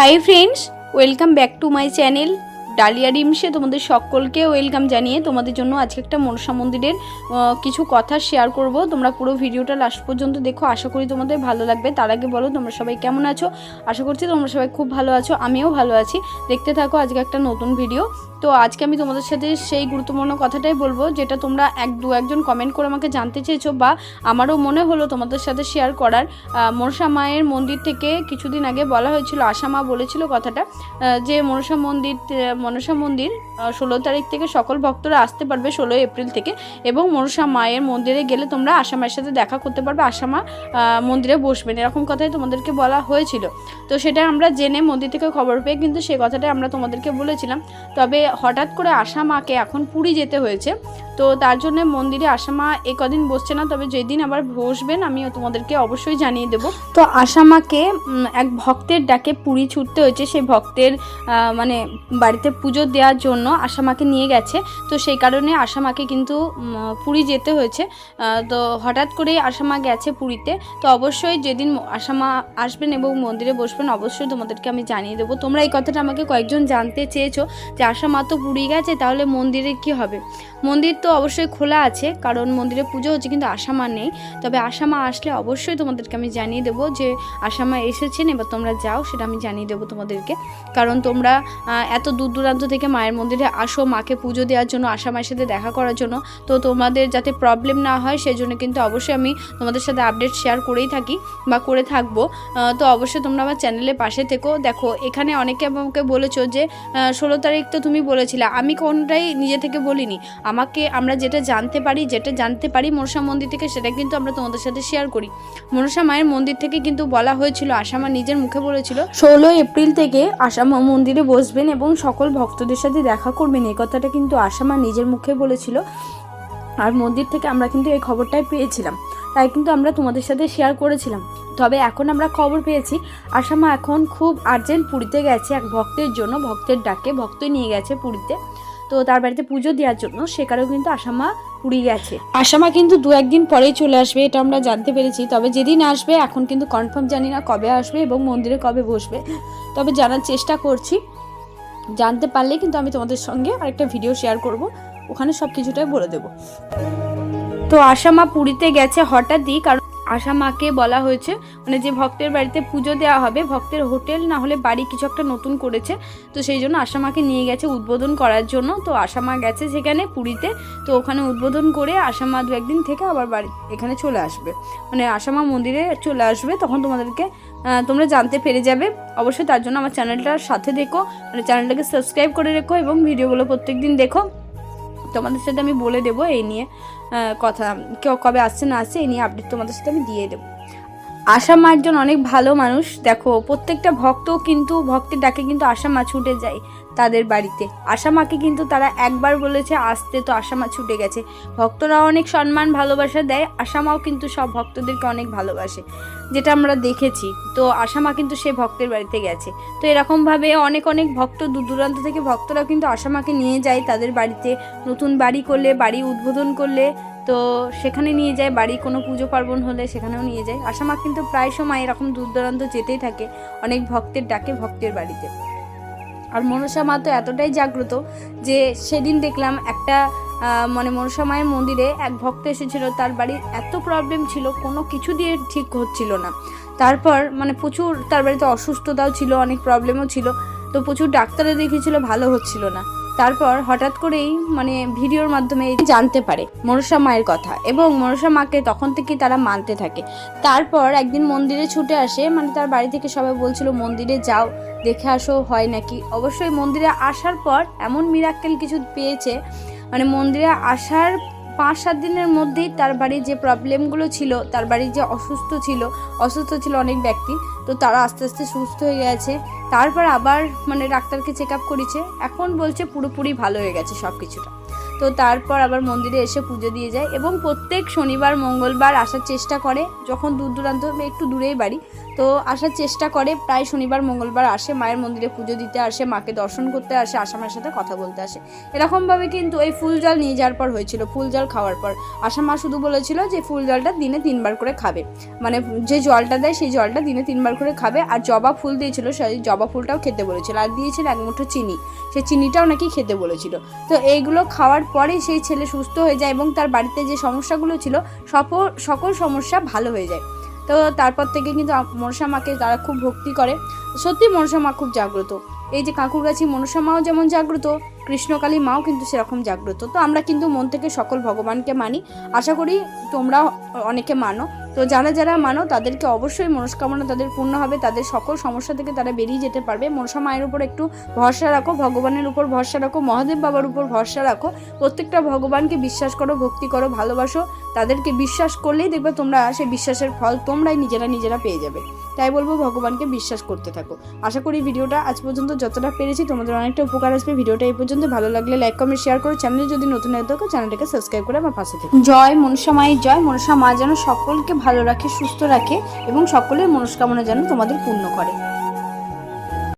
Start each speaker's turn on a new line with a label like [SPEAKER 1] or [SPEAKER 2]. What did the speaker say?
[SPEAKER 1] Hi friends welcome back to my channel Dalia ডিমসে তোমাদের সকলকে welcome জানিয়ে তোমাদের জন্য আজকে একটা মনসা মন্দিরের কিছু কথা শেয়ার করব। তোমরা পুরো ভিডিওটা লাস্ট পর্যন্ত দেখো, আশা করি তোমাদের ভালো লাগবে। তার আগে বলো, তোমরা সবাই কেমন আছো? আশা করছি তোমরা সবাই খুব ভালো আছো, আমিও ভালো আছি। দেখতে থাকো আজকে একটা নতুন ভিডিও তো আজকে আমি তোমাদের সাথে সেই গুরুত্বপূর্ণ কথাটাই বলব, যেটা তোমরা এক দু একজন কমেন্ট করে আমাকে জানতে চেয়েছো বা আমারও মনে হলো তোমাদের সাথে শেয়ার করার। মনসা মায়ের মন্দির থেকে কিছুদিন আগে বলা হয়েছিল, আশা মা বলেছিল কথাটা যে মনসা মন্দির মনসা মন্দির ষোলো তারিখ থেকে সকল ভক্তরা আসতে পারবে ষোলো এপ্রিল থেকে এবং মনসা মায়ের মন্দিরে গেলে তোমরা আশা মায়ের সাথে দেখা করতে পারবে আশা মা আহ, মন্দিরে বসবেন। এরকম কথাই তোমাদেরকে বলা হয়েছিল। তো সেটা আমরা জেনে মন্দির থেকে খবর পেয়ে কিন্তু সে কথাটাই আমরা তোমাদেরকে বলেছিলাম। তবে হঠাৎ করে আশা মাকে এখন পুরী যেতে হয়েছে। তো তার জন্য মন্দিরে আশা মা এ কদিন বসছে না তবে যেদিন আবার বসবেন আমি তোমাদেরকে অবশ্যই জানিয়ে দেব। তো আশা মাকে এক ভক্তের ডাকে পুরী ছুটতে হয়েছে। সেই ভক্তের মানে বাড়িতে পুজো দেওয়ার জন্য আশা মাকে নিয়ে গেছে, তো সেই কারণে আশা মাকে কিন্তু পুরী যেতে হয়েছে। তো হঠাৎ করেই আশা মা গেছে পুরীতে। তো অবশ্যই যেদিন আশা মা আসবেন এবং মন্দিরে বসবেন, অবশ্যই তোমাদেরকে আমি জানিয়ে দেবো। তোমরা এই কথাটা আমাকে কয়েকজন জানতে চেয়েছো যে আশা মা তো পুরী গেছে, তাহলে মন্দিরে কি হবে? মন্দির তো অবশ্যই খোলা আছে, কারণ মন্দিরে পুজো হচ্ছে, কিন্তু আশামা নেই। তবে আশামা আসলে অবশ্যই তোমাদেরকে আমি জানিয়ে দেবো যে আশামা এসেছেন, এবার তোমরা যাও, সেটা আমি জানিয়ে দেবো তোমাদেরকে। কারণ তোমরা এত দূর দূরান্ত থেকে মায়ের মন্দিরে আসো, মাকে পুজো দেওয়ার জন্য আশামায়ের সাথে দেখা করার জন্য। তো তোমাদের যাতে প্রবলেম না হয় সেই জন্য কিন্তু অবশ্যই আমি তোমাদের সাথে আপডেট শেয়ার করেই থাকি বা করে থাকব। তো অবশ্যই তোমরা আমার চ্যানেলের পাশে থেকো। দেখো, এখানে অনেকে আমাকে বলেছ যে ষোলো তারিখ তো তুমি বলেছিলে। আমি কোনটাই নিজে থেকে বলিনি। আমাকে আমরা যেটা জানতে পারি, যেটা জানতে পারি মনসা মন্দির থেকে, সেটা কিন্তু আমরা তোমাদের সাথে শেয়ার করি। মনসা মায়ের মন্দির থেকে কিন্তু বলা হয়েছিল আসামা নিজের মুখে বলেছিল ষোলো এপ্রিল থেকে আসামা মন্দিরে বসবেন এবং সকল ভক্তদের সাথে দেখা করবেন, এই কথাটা কিন্তু আসামা নিজের মুখে বলেছিল। আর মন্দির থেকে আমরা কিন্তু এই খবরটাই পেয়েছিলাম। তাই কিন্তু আমরা তোমাদের সাথে শেয়ার করেছিলাম। তবে এখন আমরা খবর পেয়েছি আসামা এখন খুব আর্জেন্ট পুরীতে গেছে এক ভক্তের জন্য, ভক্তের ডাকে ভক্ত নিয়ে গেছে পুরীতে। তো তার বাড়িতে পুজো দেওয়ার জন্য সে সেখানেও কিন্তু আসামা পুরী গেছে। আসামা কিন্তু দু একদিন পরেই চলে আসবে, এটা আমরা জানতে পেরেছি। তবে যেদিন আসবে, এখন কিন্তু কনফার্ম জানি না কবে আসবে এবং মন্দিরে কবে বসবে। তবে জানার চেষ্টা করছি। জানতে পারলে কিন্তু আমি তোমাদের সঙ্গে আরেকটা ভিডিও শেয়ার করব। ওখানে সব কিছুটাই বলে দেবো। তো আশামা পুরীতে গেছে হঠাৎই, কারণ আশামাকে বলা হয়েছে মানে যে ভক্তের বাড়িতে পুজো দেওয়া হবে, ভক্তের হোটেল না হলে বাড়ি কিছু একটা নতুন করেছে। তো সেই জন্য আশামাকে নিয়ে গেছে উদ্বোধন করার জন্য। তো আশামা গেছে সেখানে পুরীতে। তো ওখানে উদ্বোধন করে আশামা দু একদিন থেকে আবার বাড়ি, এখানে চলে আসবে। মানে আশামা মন্দিরে চলে আসবে, তখন তোমাদেরকে তোমরা জানতে পেরে যাবে। অবশ্যই তার জন্য আমার চ্যানেলটার সাথে দেখো। মানে চ্যানেলটাকে সাবস্ক্রাইব করে রেখো এবং ভিডিওগুলো প্রত্যেকদিন দেখো। তোমাদের সাথে আমি বলে দেবো এই নিয়ে কথা। কেউ কবে আসছে না আসছে, এই নিয়ে আপডেট তোমাদের সাথে আমি দিয়ে দেবো। আশা একজন অনেক ভালো মানুষ। দেখো, প্রত্যেকটা ভক্ত কিন্তু, ভক্তের ডাকে কিন্তু আশা মা ছুটে যায়। তাদের বাড়িতে। আশা মাকে কিন্তু তারা একবার বলেছে, আসতে তো আশা মা ছুটে গেছে। ভক্তরা অনেক সম্মান, ভালোবাসা দেয় আশা মাও কিন্তু সব ভক্তদেরকে অনেক ভালোবাসে, যেটা আমরা দেখেছি। তো আশা মা কিন্তু সে ভক্তের বাড়িতে গেছে। তো এরকমভাবে অনেক অনেক ভক্ত দূর দূরান্ত থেকে ভক্তরা কিন্তু আশা মাকে নিয়ে যায় তাদের বাড়িতে। নতুন বাড়ি করলে, বাড়ি উদ্বোধন করলে, তো সেখানে নিয়ে যায়। বাড়ি কোনো পুজো পার্বণ হলে সেখানেও নিয়ে যায়। আশা মা কিন্তু প্রায় সময় এরকম দূর দূরান্ত যেতেই থাকে, অনেক ভক্তের ডাকে ভক্তের বাড়িতে। আর মনসা মা তো এতটাই জাগ্রত যে সেদিন দেখলাম একটা মানে মনসা মায়ের মন্দিরে এক ভক্ত এসেছিল, তার বাড়ির এত প্রবলেম ছিল, কোনো কিছু দিয়ে ঠিক হচ্ছিল না। তারপর মানে প্রচুর, তার বাড়িতে অসুস্থতাও ছিল, অনেক প্রবলেমও ছিল, তো প্রচুর ডাক্তারে দেখিয়েছিল, ভালো হচ্ছিল না। তারপর হঠাৎ করেই মানে ভিডিওর মাধ্যমে জানতে পারে মনসা মায়ের কথা এবং মনসা মাকে তখন থেকে তারা মানতে থাকে। তারপর একদিন মন্দিরে ছুটে আসে মানে তার বাড়ি থেকে সবাই বলছিল, মন্দিরে যাও, দেখে আসো, হয় নাকি? অবশ্যই মন্দিরে আসার পর এমন মিরাক্কেল কিছু পেয়েছে মানে মন্দিরে আসার পাঁচ সাত দিনের মধ্যেই তার বাড়ির যে প্রবলেমগুলো ছিল, তার বাড়ির যে অসুস্থ ছিল অসুস্থ ছিল অনেক ব্যক্তি, তো তারা আস্তে আস্তে সুস্থ হয়ে গেছে। তারপর আবার মানে ডাক্তারকে চেক আপ করেছে। এখন বলছে পুরোপুরি ভালো হয়ে গেছে সব কিছুটা তো তারপর আবার মন্দিরে এসে পুজো দিয়ে যায় এবং প্রত্যেক শনিবার, মঙ্গলবার আসার চেষ্টা করে। যখন দূর দূরান্ত একটু দূরেই বাড়ি তো আসার চেষ্টা করে, প্রায় শনিবার, মঙ্গলবার আসে, মায়ের মন্দিরে পুজো দিতে আসে, মাকে দর্শন করতে আসে আসামের সাথে কথা বলতে আসে। এরকমভাবে কিন্তু এই ফুল জল নিয়ে যাওয়ার পর হয়েছিল, ফুল জল খাওয়ার পর। আশা মা শুধু বলেছিল যে ফুল জলটা দিনে তিনবার করে খাবে। মানে যে জলটা দেয় সেই জলটা দিনে তিনবার করে খাবে, আর জবা ফুল দিয়েছিল সেই জবা ফুলটাও খেতে বলেছিল। আর দিয়েছিল এক মুঠো চিনি, সেই চিনিটাও নাকি খেতে বলেছিল। তো এইগুলো খাওয়ার পরেই সেই ছেলে সুস্থ হয়ে যায় এবং তার বাড়িতে যে সমস্যাগুলো ছিল সকল সকল সমস্যা ভালো হয়ে যায়। তো তারপর থেকে কিন্তু মনসা মাকে তারা খুব ভক্তি করে। সত্যি মনসা মা খুব জাগ্রত। এই যে কাকুরগাছি মনসা মাও যেমন জাগ্রত কৃষ্ণকালী মাও কিন্তু সেরকম জাগ্রত। তো আমরা কিন্তু মন থেকে সকল ভগবানকে মানি। আশা করি তোমরা অনেকে মানো। তো যারা যারা মানো, তাদেরকে অবশ্যই মনস্কামনা তাদের পূর্ণ হবে। তাদের সকল সমস্যা থেকে তারা বেরিয়ে যেতে পারবে। মনসা মায়ের উপর একটু ভরসা রাখো, ভগবানের উপর ভরসা রাখো, মহাদেব বাবার উপর ভরসা রাখো। প্রত্যেকটা ভগবানকে বিশ্বাস করো, ভক্তি করো, ভালোবাসো। তাদেরকে বিশ্বাস করলেই দেখবে তোমরা সেই বিশ্বাসের ফল তোমরাই নিজেরা নিজেরা পেয়ে যাবে। তাই বলব, ভগবানকে বিশ্বাস করতে থাকো। আশা করি ভিডিওটা আজ পর্যন্ত যতটা পেরেছি তোমাদের অনেকটা উপকার আসবে। ভিডিওটা এই পর্যন্ত। ভালো লাগলে লাইক কমেন্ট শেয়ার করো। চ্যানেলে যদি নতুন হয়ে থাকো চ্যানেলটাকে সাবস্ক্রাইব করে আমার পাশে থেকো। জয় মনসা মায়ের জয়। মনসা মা যেন সকলকে ভালো রাখে, সুস্থ রাখে এবং সকলের মনস্কামনা যেন তোমাদের পূর্ণ করে।